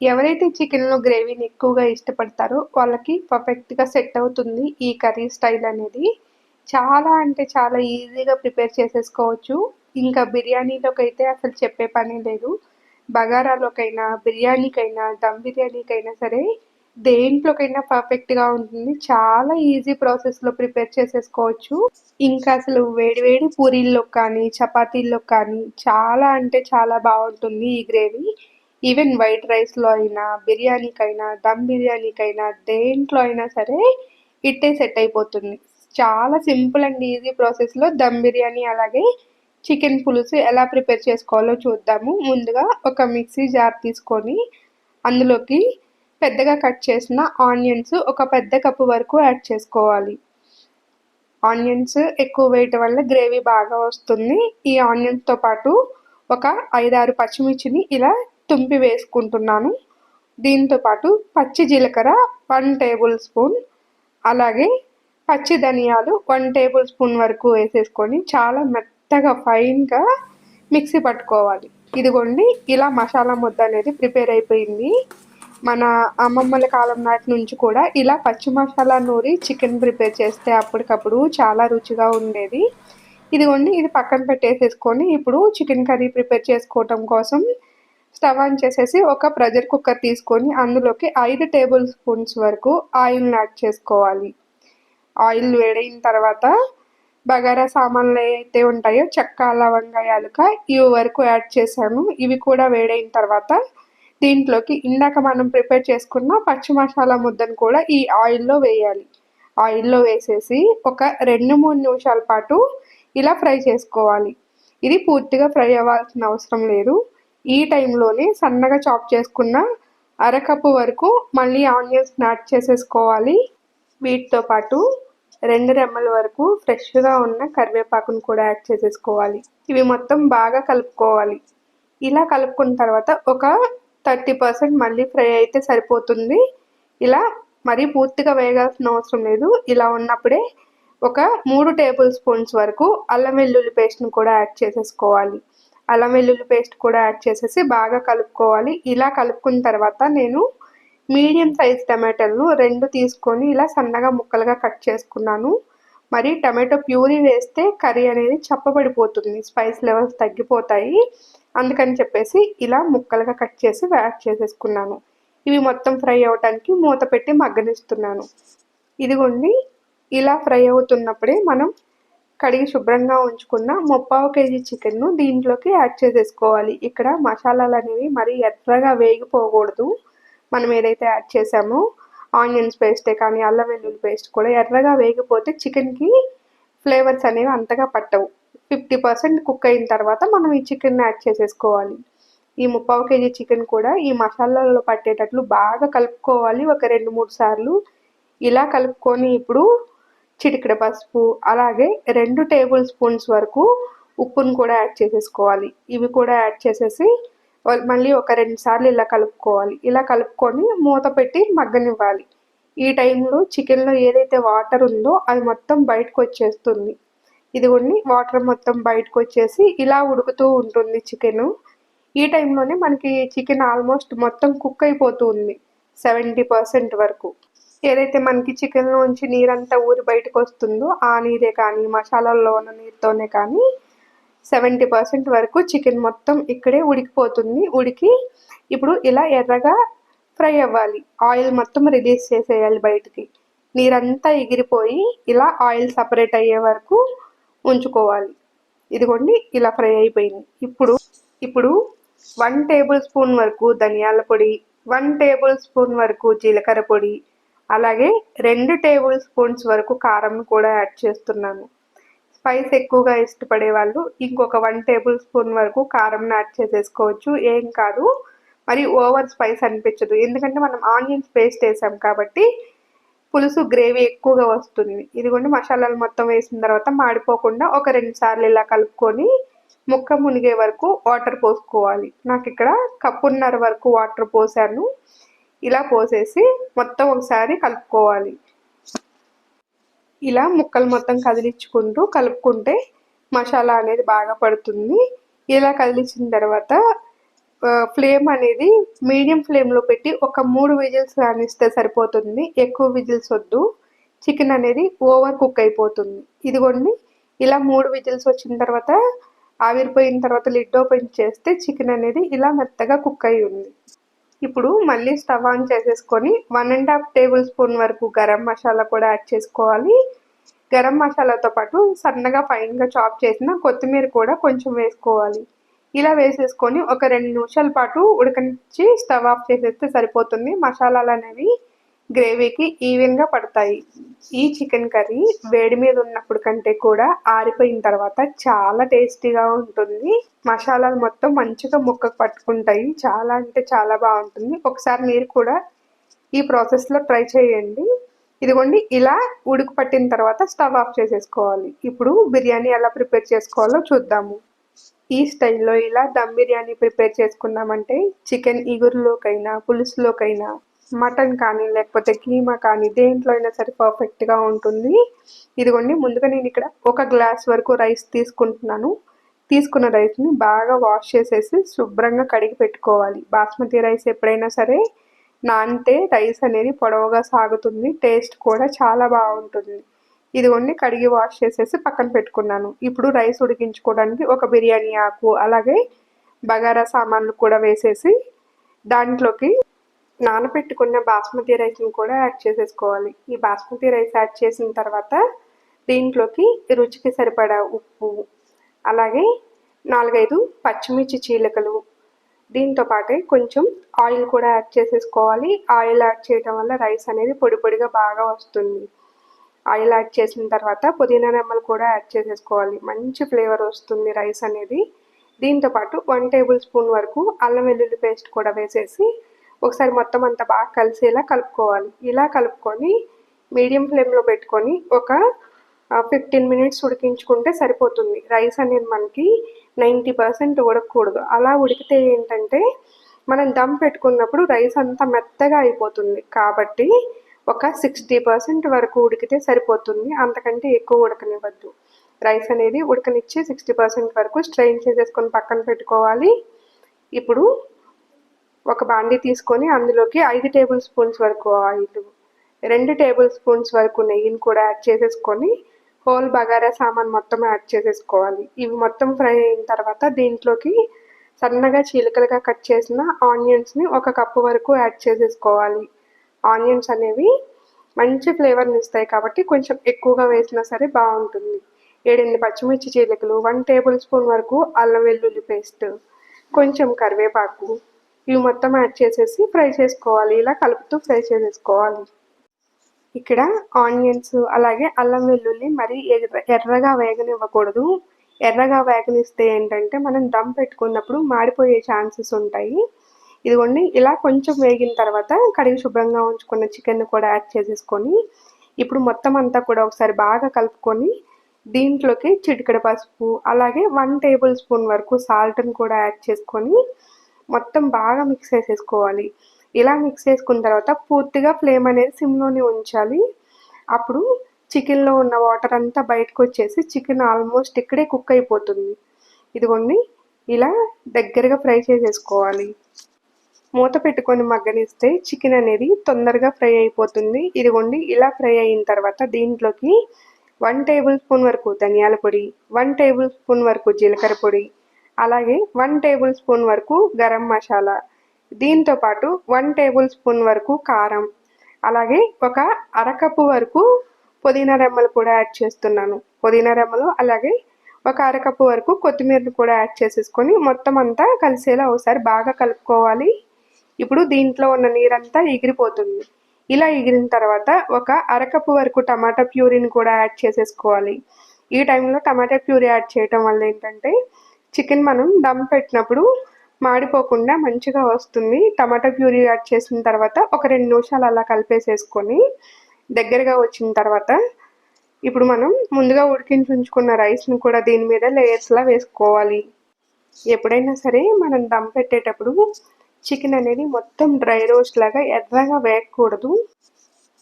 ఎవరైతే చికెన్లో గ్రేవీని ఎక్కువగా ఇష్టపడతారో వాళ్ళకి పర్ఫెక్ట్గా సెట్ అవుతుంది ఈ కర్రీ స్టైల్ అనేది. చాలా అంటే చాలా ఈజీగా ప్రిపేర్ చేసేసుకోవచ్చు. ఇంకా బిర్యానీలోకి అయితే అసలు చెప్పే పని లేదు. బగారాలోకైనా బిర్యానీకైనా దమ్ బిర్యానీకైనా సరే దేంట్లోకైనా పర్ఫెక్ట్గా ఉంటుంది. చాలా ఈజీ ప్రాసెస్లో ప్రిపేర్ చేసేసుకోవచ్చు. ఇంకా అసలు వేడివేడి పూరీల్లో కానీ చపాతీల్లో కానీ చాలా అంటే చాలా బాగుంటుంది ఈ గ్రేవీ. ఈవెన్ వైట్ రైస్లో అయినా బిర్యానీకైనా దమ్ బిర్యానీకైనా దేంట్లో అయినా సరే ఇట్టే సెట్ అయిపోతుంది. చాలా సింపుల్ అండ్ ఈజీ ప్రాసెస్లో దమ్ బిర్యానీ అలాగే చికెన్ పులుసు ఎలా ప్రిపేర్ చేసుకోవాలో చూద్దాము. ముందుగా ఒక మిక్సీ జార్ తీసుకొని అందులోకి పెద్దగా కట్ చేసిన ఆనియన్స్ ఒక పెద్ద కప్పు వరకు యాడ్ చేసుకోవాలి. ఆనియన్స్ ఎక్కువ వేయటం వల్ల గ్రేవీ బాగా వస్తుంది. ఈ ఆనియన్స్తో పాటు ఒక ఐదారు పచ్చిమిర్చిని ఇలా తుంపి వేసుకుంటున్నాను. దీంతో పాటు పచ్చి జీలకర్ర వన్ టేబుల్ స్పూన్ అలాగే పచ్చి ధనియాలు వన్ టేబుల్ స్పూన్ వరకు వేసేసుకొని చాలా మెత్తగా ఫైన్గా మిక్సీ పట్టుకోవాలి. ఇదిగోండి ఇలా మసాలా ముద్ద అనేది ప్రిపేర్ అయిపోయింది. మన అమ్మమ్మల కాలం నాటి నుంచి కూడా ఇలా పచ్చి మసాలా నూరి చికెన్ ప్రిపేర్ చేస్తే అప్పటికప్పుడు చాలా రుచిగా ఉండేది. ఇదిగోండి ఇది పక్కన పెట్టేసేసుకొని ఇప్పుడు చికెన్ కర్రీ ప్రిపేర్ చేసుకోవటం కోసం స్టవ్ ఆన్ చేసేసి ఒక ప్రెజర్ కుక్కర్ తీసుకొని అందులోకి ఐదు టేబుల్ స్పూన్స్ వరకు ఆయిల్ని యాడ్ చేసుకోవాలి. ఆయిల్ వేడైన తర్వాత బగారా సామాన్లు అయితే ఉంటాయో చెక్క లవంగా యాలుక ఇవి వరకు యాడ్ చేశాను. ఇవి కూడా వేడైన తర్వాత దీంట్లోకి ఇందాక మనం ప్రిపేర్ చేసుకున్న పచ్చి మసాలా ముద్దను కూడా ఈ ఆయిల్లో వేయాలి. ఆయిల్లో వేసేసి ఒక రెండు మూడు నిమిషాల పాటు ఇలా ఫ్రై చేసుకోవాలి. ఇది పూర్తిగా ఫ్రై అవ్వాల్సిన అవసరం లేదు. ఈ టైంలోనే సన్నగా చాప్ చేసుకున్న అరకప్పు వరకు మళ్ళీ ఆనియన్స్ యాడ్ చేసేసుకోవాలి. వీటితో పాటు రెండు రెమ్మల వరకు ఫ్రెష్గా ఉన్న కరివేపాకును కూడా యాడ్ చేసేసుకోవాలి. ఇవి మొత్తం బాగా కలుపుకోవాలి. ఇలా కలుపుకున్న తర్వాత ఒక థర్టీ పర్సెంట్ మళ్ళీ ఫ్రై అయితే సరిపోతుంది. ఇలా మరీ పూర్తిగా వేయాల్సిన అవసరం లేదు. ఇలా ఉన్నప్పుడే ఒక మూడు టేబుల్ స్పూన్స్ వరకు అల్లం వెల్లుల్లి పేస్ట్ని కూడా యాడ్ చేసేసుకోవాలి. అల్లం వెల్లుల్లి పేస్ట్ కూడా యాడ్ చేసేసి బాగా కలుపుకోవాలి. ఇలా కలుపుకున్న తర్వాత నేను మీడియం సైజ్ టమాటాలను రెండు తీసుకొని ఇలా సన్నగా ముక్కలుగా కట్ చేసుకున్నాను. మరి టమాటో ప్యూరీ వేస్తే కర్రీ అనేది చప్పబడిపోతుంది. స్పైస్ లెవెల్స్ తగ్గిపోతాయి. అందుకని చెప్పేసి ఇలా ముక్కలుగా కట్ చేసి యాడ్ చేసేసుకున్నాను. ఇవి మొత్తం ఫ్రై అవ్వడానికి మూత పెట్టి మగ్గనిస్తున్నాను. ఇదిగోండి ఇలా ఫ్రై అవుతున్నప్పుడే మనం కడిగి శుభ్రంగా ఉంచుకున్న ముప్పావు కేజీ చికెన్ను దీంట్లోకి యాడ్ చేసేసుకోవాలి. ఇక్కడ మసాలాలు అనేవి మరీ ఎర్రగా వేగిపోకూడదు. మనం ఏదైతే యాడ్ చేసామో ఆనియన్స్ పేస్టే కానీ అల్లం వెల్లుల్లి పేస్ట్ కూడా ఎర్రగా వేగిపోతే చికెన్కి ఫ్లేవర్స్ అనేవి అంతగా పట్టవు. ఫిఫ్టీ పర్సెంట్ కుక్ అయిన తర్వాత మనం ఈ చికెన్ యాడ్ చేసేసుకోవాలి. ఈ ముప్పావు కేజీ చికెన్ కూడా ఈ మసాలాలో పట్టేటట్లు బాగా కలుపుకోవాలి. ఒక రెండు మూడు సార్లు ఇలా కలుపుకొని ఇప్పుడు చిటికెడ పసుపు అలాగే రెండు టేబుల్ స్పూన్స్ వరకు ఉప్పును కూడా యాడ్ చేసేసుకోవాలి. ఇవి కూడా యాడ్ చేసేసి మళ్ళీ ఒక రెండు సార్లు ఇలా కలుపుకోవాలి. ఇలా కలుపుకొని మూత పెట్టి మగ్గనివ్వాలి. ఈ టైంలో చికెన్లో ఏదైతే వాటర్ ఉందో అది మొత్తం బయటకు వచ్చేస్తుంది ఇదిగోండి వాటర్ మొత్తం బయటకు వచ్చేసి ఇలా ఉడుకుతూ ఉంటుంది చికెను. ఈ టైంలోనే మనకి చికెన్ ఆల్మోస్ట్ మొత్తం కుక్ అయిపోతుంది సెవెంటీ పర్సెంట్ వరకు. ఏదైతే మనకి చికెన్ నుంచి నీరంతా ఊరి బయటకు వస్తుందో ఆ నీరే కానీ మసాలాల్లో ఉన్న నీరుతోనే కానీ సెవెంటీ పర్సెంట్ వరకు చికెన్ మొత్తం ఇక్కడే ఉడికిపోతుంది. ఉడికి ఇప్పుడు ఇలా ఎర్రగా ఫ్రై అవ్వాలి. ఆయిల్ మొత్తం రిలీజ్ చేసేయాలి బయటికి. నీరంతా ఎగిరిపోయి ఇలా ఆయిల్ సపరేట్ అయ్యే వరకు ఉంచుకోవాలి. ఇదిగోండి ఇలా ఫ్రై అయిపోయింది. ఇప్పుడు ఇప్పుడు వన్ టేబుల్ స్పూన్ వరకు ధనియాల పొడి వన్ టేబుల్ స్పూన్ వరకు జీలకర్ర పొడి అలాగే రెండు టేబుల్ స్పూన్స్ వరకు కారం కూడా యాడ్ చేస్తున్నాను. స్పైస్ ఎక్కువగా ఇష్టపడే వాళ్ళు ఇంకొక వన్ టేబుల్ స్పూన్ వరకు కారం యాడ్ చేసేసుకోవచ్చు. ఏం కాదు. మరి ఓవర్ స్పైస్ అనిపించదు. ఎందుకంటే మనం ఆనియన్స్ పేస్ట్ వేసాం కాబట్టి పులుసు గ్రేవీ ఎక్కువగా వస్తుంది. ఇదిగోండి మసాలాలు మొత్తం వేసిన తర్వాత మాడిపోకుండా ఒక రెండు సార్లు ఇలా కలుపుకొని ముక్క మునిగే వరకు వాటర్ పోసుకోవాలి. నాకు ఇక్కడ కప్పున్నర వరకు వాటర్ పోసాను. ఇలా పోసేసి మొత్తం ఒకసారి కలుపుకోవాలి. ఇలా ముక్కలు మొత్తం కదిలించుకుంటూ కలుపుకుంటే మసాలా అనేది బాగా పడుతుంది. ఇలా కదిలించిన తర్వాత ఫ్లేమ్ అనేది మీడియం ఫ్లేమ్లో పెట్టి ఒక మూడు విజిల్స్ రానిస్తే సరిపోతుంది. ఎక్కువ విజిల్స్ వద్దు. చికెన్ అనేది ఓవర్ కుక్ అయిపోతుంది. ఇదిగోండి. ఇలా మూడు విజిల్స్ వచ్చిన తర్వాత ఆవిరిపోయిన తర్వాత లిడ్ ఓపెన్ చేస్తే చికెన్ అనేది ఇలా మెత్తగా కుక్ అయి ఉంది. ఇప్పుడు మళ్ళీ స్టవ్ ఆన్ చేసేసుకొని one and half tablespoon వరకు గరం మసాలా కూడా యాడ్ చేసుకోవాలి. గరం మసాలాతో పాటు సన్నగా ఫైన్గా చాప్ చేసిన కొత్తిమీర కూడా కొంచెం వేసుకోవాలి. ఇలా వేసేసుకొని ఒక రెండు నిమిషాల పాటు ఉడకనిచ్చి స్టవ్ ఆఫ్ చేసేస్తే సరిపోతుంది. మసాలాలు అనేవి గ్రేవీకి ఈవెన్గా పడతాయి. ఈ చికెన్ కర్రీ వేడి మీద ఉన్నప్పుడు కంటే కూడా ఆరిపోయిన తర్వాత చాలా టేస్టీగా ఉంటుంది. మసాలాలు మొత్తం మంచిగా ముక్కకు పట్టుకుంటాయి. చాలా అంటే చాలా బాగుంటుంది. ఒకసారి మీరు కూడా ఈ ప్రాసెస్లో ట్రై చేయండి. ఇదిగోండి ఇలా ఉడుకు పట్టిన తర్వాత స్టవ్ ఆఫ్ చేసేసుకోవాలి. ఇప్పుడు బిర్యానీ ఎలా ప్రిపేర్ చేసుకోవాలో చూద్దాము. ఈ స్టైల్లో ఇలా దమ్ బిర్యానీ ప్రిపేర్ చేసుకున్నామంటే చికెన్ ఇగురులోకైనా పులుసులోకైనా మటన్ కానీ లేకపోతే కీమా కానీ దేంట్లో అయినా సరే పర్ఫెక్ట్గా ఉంటుంది. ఇదిగోండి ముందుగా నేను ఇక్కడ ఒక గ్లాస్ వరకు రైస్ తీసుకుంటున్నాను. తీసుకున్న రైస్ని బాగా వాష్ చేసేసి శుభ్రంగా కడిగి పెట్టుకోవాలి. బాస్మతి రైస్ ఎప్పుడైనా సరే నానితే రైస్ అనేది పొడవుగా సాగుతుంది టేస్ట్ కూడా చాలా బాగుంటుంది. ఇదిగోండి కడిగి వాష్ చేసేసి పక్కన పెట్టుకున్నాను. ఇప్పుడు రైస్ ఉడికించుకోవడానికి ఒక బిర్యానీ ఆకు అలాగే బగారా సామాన్లు కూడా వేసేసి దాంట్లోకి నానబెట్టుకున్న బాస్మతి రైస్ని కూడా యాడ్ చేసేసుకోవాలి. ఈ బాస్మతి రైస్ యాడ్ చేసిన తర్వాత దీంట్లోకి రుచికి సరిపడా ఉప్పు అలాగే నాలుగైదు పచ్చిమిర్చి చీలకలు దీంతో పాటే కొంచెం ఆయిల్ కూడా యాడ్ చేసేసుకోవాలి. ఆయిల్ యాడ్ చేయడం వల్ల రైస్ అనేది పొడి పొడిగా బాగా వస్తుంది. ఆయిల్ యాడ్ చేసిన తర్వాత పుదీనా నెమ్మలు కూడా యాడ్ చేసేసుకోవాలి. మంచి ఫ్లేవర్ వస్తుంది రైస్ అనేది. దీంతోపాటు వన్ టేబుల్ స్పూన్ వరకు అల్లం వెల్లుల్లి పేస్ట్ కూడా వేసేసి ఒకసారి మొత్తం అంతా బాగా కలిసేలా కలుపుకోవాలి. ఇలా కలుపుకొని మీడియం ఫ్లేమ్లో పెట్టుకొని ఒక ఫిఫ్టీన్ మినిట్స్ ఉడికించుకుంటే సరిపోతుంది. రైస్ అనేది మనకి నైంటీ పర్సెంట్ ఉడకకూడదు. అలా ఉడికితే ఏంటంటే మనం దమ్ పెట్టుకున్నప్పుడు రైస్ అంతా మెత్తగా అయిపోతుంది. కాబట్టి ఒక సిక్స్టీ పర్సెంట్ వరకు ఉడికితే సరిపోతుంది. అంతకంటే ఎక్కువ ఉడకనివ్వద్దు. రైస్ అనేది ఉడకనిచ్చి సిక్స్టీ పర్సెంట్ వరకు స్ట్రెయిన్ చేసేసుకొని పక్కన పెట్టుకోవాలి. ఇప్పుడు ఒక బాండి తీసుకొని అందులోకి ఐదు టేబుల్ స్పూన్స్ వరకు ఆయిల్ రెండు టేబుల్ స్పూన్స్ వరకు నెయ్యిని కూడా యాడ్ చేసేసుకొని హోల్ బగారా సామాన్ మొత్తం యాడ్ చేసేసుకోవాలి. ఇవి మొత్తం ఫ్రై అయిన తర్వాత దీంట్లోకి సన్నగా చీలికలుగా కట్ చేసిన ఆనియన్స్ని ఒక కప్పు వరకు యాడ్ చేసేసుకోవాలి. ఆనియన్స్ అనేవి మంచి ఫ్లేవర్ని ఇస్తాయి కాబట్టి కొంచెం ఎక్కువగా వేసినా సరే బాగుంటుంది. ఏడెనిమిది పచ్చిమిర్చి చీలికలు వన్ టేబుల్ స్పూన్ వరకు అల్లం వెల్లుల్లి పేస్ట్ కొంచెం కరివేపాకు ఇవి మొత్తం యాడ్ చేసేసి ఫ్రై చేసుకోవాలి. ఇలా కలుపుతూ ఫ్రై చేసేసుకోవాలి. ఇక్కడ ఆనియన్స్ అలాగే అల్లం వెల్లుల్లి మరి ఎర్రగా వేగనివ్వకూడదు. ఎర్రగా వేగనిస్తే ఏంటంటే మనం దమ్ పెట్టుకున్నప్పుడు మాడిపోయే ఛాన్సెస్ ఉంటాయి. ఇదిగోండి ఇలా కొంచెం వేగిన తర్వాత కడిగి శుభ్రంగా ఉంచుకున్న చికెన్ కూడా యాడ్ చేసేసుకొని ఇప్పుడు మొత్తం అంతా కూడా ఒకసారి బాగా కలుపుకొని దీంట్లోకి చిటికెడ పసుపు అలాగే వన్ టేబుల్ స్పూన్ వరకు సాల్ట్ని కూడా యాడ్ చేసుకొని మొత్తం బాగా మిక్స్ చేసేసుకోవాలి. ఇలా మిక్స్ చేసుకున్న తర్వాత పూర్తిగా ఫ్లేమ్ అనేది సిమ్లోనే ఉంచాలి. అప్పుడు చికెన్లో ఉన్న వాటర్ అంతా బయటకు వచ్చేసి చికెన్ ఆల్మోస్ట్ ఇక్కడే కుక్ అయిపోతుంది. ఇదిగోండి ఇలా దగ్గరగా ఫ్రై చేసేసుకోవాలి. మూత పెట్టుకొని మగ్గనిస్తే చికెన్ అనేది తొందరగా ఫ్రై అయిపోతుంది. ఇదిగోండి ఇలా ఫ్రై అయిన తర్వాత దీంట్లోకి వన్ టేబుల్ స్పూన్ వరకు ధనియాల పొడి వన్ టేబుల్ స్పూన్ వరకు జీలకర్ర పొడి అలాగే వన్ టేబుల్ స్పూన్ వరకు గరం మసాలా. దీంతో పాటు వన్ టేబుల్ స్పూన్ వరకు కారం. అలాగే ఒక అరకప్పు వరకు పుదీనా రెమ్మలు కూడా యాడ్ చేస్తున్నాను. పుదీనా రెమ్మలు అలాగే ఒక అరకప్పు వరకు కొత్తిమీరను కూడా యాడ్ చేసేసుకొని మొత్తం అంతా కలిసేలా ఒకసారి బాగా కలుపుకోవాలి. ఇప్పుడు దీంట్లో ఉన్న నీరంతా ఎగిరిపోతుంది. ఇలా ఎగిరిన తర్వాత ఒక అరకప్పు వరకు టమాటా ప్యూరీని కూడా యాడ్ చేసేసుకోవాలి. ఈ టైంలో టమాటా ప్యూరీ యాడ్ చేయటం వల్ల ఏంటంటే చికెన్ మనం దమ్ పెట్టినప్పుడు మాడిపోకుండా మంచిగా వస్తుంది. టమాటా ప్యూరీ యాడ్ చేసిన తర్వాత ఒక రెండు నిమిషాలు అలా కలిపేసేసుకొని దగ్గరగా వచ్చిన తర్వాత ఇప్పుడు మనం ముందుగా ఉడికించి ఉంచుకున్న రైస్ని కూడా దీని మీద లేయర్స్లా వేసుకోవాలి. ఎప్పుడైనా సరే మనం దమ్ పెట్టేటప్పుడు చికెన్ అనేది మొత్తం డ్రై రోస్ట్ లాగా ఎర్రగా వేయకూడదు.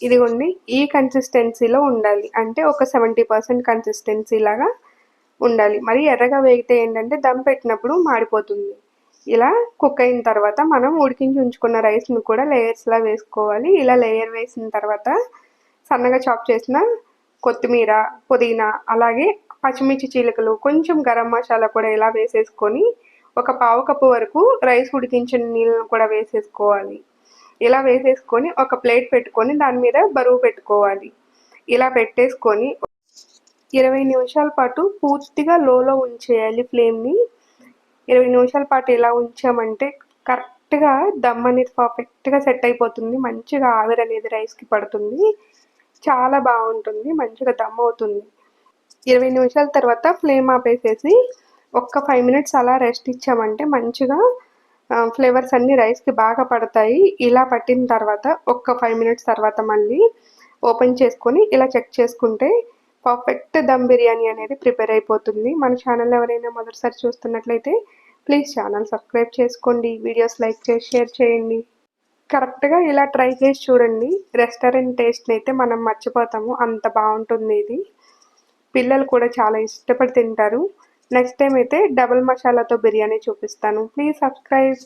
ఇదిగోండి ఈ కన్సిస్టెన్సీలో ఉండాలి. అంటే ఒక సెవెంటీ పర్సెంట్ కన్సిస్టెన్సీ లాగా ఉండాలి. మరి ఎర్రగా వేగితే ఏంటంటే దమ్ పెట్టినప్పుడు మాడిపోతుంది. ఇలా కుక్ అయిన తర్వాత మనం ఉడికించి ఉంచుకున్న రైస్ని కూడా లేయర్స్లా వేసుకోవాలి. ఇలా లేయర్ వేసిన తర్వాత సన్నగా చాప్ చేసిన కొత్తిమీర పుదీనా అలాగే పచ్చిమిర్చి చీలికలు కొంచెం గరం మసాలా కూడా ఇలా వేసేసుకొని ఒక పావు కప్పు వరకు రైస్ ఉడికించిన నీళ్ళను కూడా వేసేసుకోవాలి. ఇలా వేసేసుకొని ఒక ప్లేట్ పెట్టుకొని దాని మీద బరువు పెట్టుకోవాలి. ఇలా పెట్టేసుకొని ఇరవై నిమిషాల పాటు పూర్తిగా లోలో ఉంచేయాలి ఫ్లేమ్ని ఇరవై నిమిషాల పాటు ఎలా ఉంచామంటే కరెక్ట్గా దమ్ అనేది పర్ఫెక్ట్గా సెట్ అయిపోతుంది. మంచిగా ఆవిరి అనేది రైస్కి పడుతుంది. చాలా బాగుంటుంది. మంచిగా దమ్ అవుతుంది. ఇరవై నిమిషాల తర్వాత ఫ్లేమ్ ఆపేసేసి ఒక్క ఫైవ్ మినిట్స్ అలా రెస్ట్ ఇచ్చామంటే మంచిగా ఫ్లేవర్స్ అన్నీ రైస్కి బాగా పడతాయి. ఇలా పట్టిన తర్వాత ఒక్క ఫైవ్ మినిట్స్ తర్వాత మళ్ళీ ఓపెన్ చేసుకొని ఇలా చెక్ చేసుకుంటే పర్ఫెక్ట్ దమ్ బిర్యానీ అనేది ప్రిపేర్ అయిపోతుంది. మన ఛానల్ ఎవరైనా మొదటిసారి చూస్తున్నట్లయితే ప్లీజ్ ఛానల్ సబ్స్క్రైబ్ చేసుకోండి వీడియోస్ లైక్ చేసి షేర్ చేయండి. కరెక్ట్గా ఇలా ట్రై చేసి చూడండి. రెస్టారెంట్ టేస్ట్ని అయితే మనం మర్చిపోతాము. అంత బాగుంటుంది ఇది. పిల్లలు కూడా చాలా ఇష్టపడి తింటారు. నెక్స్ట్ టైం అయితే డబుల్ మసాలాతో బిర్యానీ చూపిస్తాను. Please subscribe